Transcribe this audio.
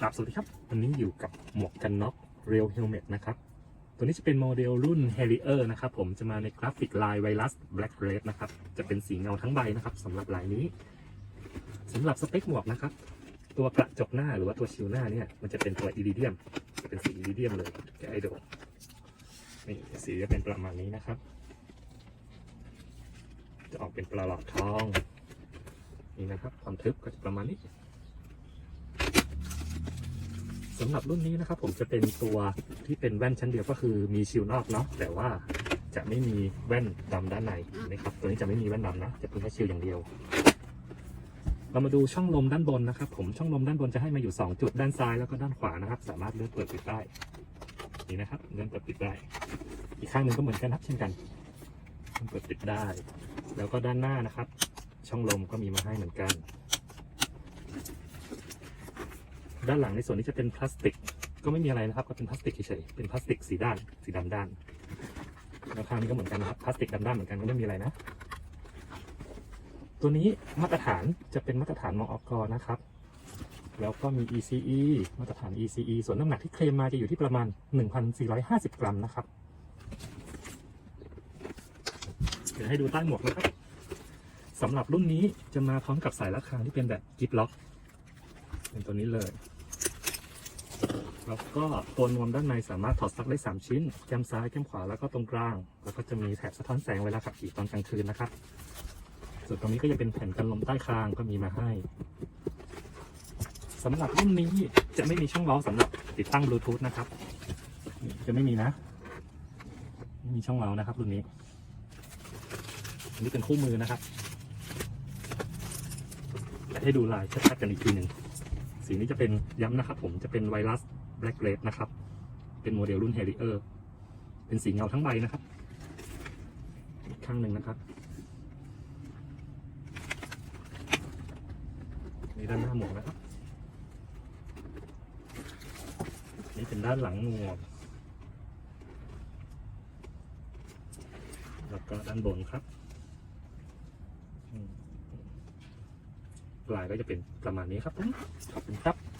ครับสวัสดีครับ วันนี้อยู่กับหมวกกันน็อก Real Helmet นะครับ ตัวนี้จะเป็นโมเดลรุ่น Harrier นะครับผมจะมาในกราฟิกลายไวรัส Black Red นะครับ จะเป็นสีเงาทั้งใบนะครับสำหรับลายนี้สำหรับสเปคหมวกนะครับ ตัวกระจกหน้าหรือว่าตัวชิวหน้าเนี่ย มันจะเป็นตัวอิริเดียมจะเป็นสีอิริเดียมเลยแกะให้ดูนี่สีจะเป็นประมาณนี้นะครับ จะออกเป็นประหลอดทองนี่นะครับความทึบก็จะประมาณนี้ สำหรับรุ่นนี้นะครับผมจะเป็นตัวที่เป็นแว่นชั้นเดียวก็คือมีชิลนอกเนาะแต่ว่าจะไม่มีแว่นดำด้านในนะครับ ตัวนี้จะไม่มีแว่นดำนะ จะเป็นแค่ชิลอย่างเดียว เรามาดูช่องลมด้านบนนะครับ ผมช่องลมด้านบนจะให้มาอยู่ 2 จุดด้านซ้ายแล้วก็ด้านขวานะครับ สามารถเลื่อนเปิดปิดได้นี่นะครับเลื่อนเปิดปิดได้ อีกข้างหนึ่งก็เหมือนกันครับเช่นกันเลื่อนเปิดปิดได้ แล้วก็ด้านหน้านะครับ ช่องลมก็มีมาให้เหมือนกัน ด้านหลังในส่วนนี้จะเป็นพลาสติก ก็ไม่มีอะไรนะครับ ก็เป็นพลาสติกเฉยๆเป็นพลาสติกสีด้าน สีดำด้านแล้วข้างนี้ก็เหมือนกันนะครับพลาสติกดำด้านเหมือนกันก็ไม่มีอะไรนะ ตัวนี้มาตรฐานจะเป็นมาตรฐานมออกนะครับ แล้วก็มี ECE มาตรฐาน ECE ส่วนน้ำหนักที่เคลมมาจะอยู่ที่ประมาณ 1,450 กรัมนะครับเดี๋ยวให้ดูใต้หมวกนะครับสำหรับรุ่นนี้จะมาพร้อมกับสายระฆังที่เป็นแบบกิฟล็อกเป็นตัวนี้เลย แล้วก็ตัวนวมด้านในสามารถถอดซักได้ 3 ชิ้นแก้มซ้ายแก้มขวาแล้วก็ตรงกลาง แล้วก็จะมีแถบสะท้อนแสงเวลาขับขี่ตอนกลางคืนนะครับ ส่วนตรงนี้ก็จะเป็นแผ่นกันลมใต้คางก็มีมาให้สำหรับรุ่นนี้จะไม่มีช่องเว้าสำหรับติดตั้งบลูทูธนะครับ จะไม่มีนะไม่มีช่องเว้านะครับรุ่นนี้อันนี้เป็นคู่มือนะครับให้ดูลายชัดๆกันอีกทีหนึ่งสีนี้จะเป็นย้ำนะครับผมจะเป็นไวรัส Black Red นะครับ เป็นโมเดลรุ่น Harrier เป็นสีเงาทั้งใบนะครับอีกข้างหนึ่งนะครับนี่ด้านหน้าหมวกนะครับ นี่เป็นด้านหลังหมวก แล้วก็ด้านบนครับลายก็จะเป็นประมาณนี้ครับผมขอบคุณครับ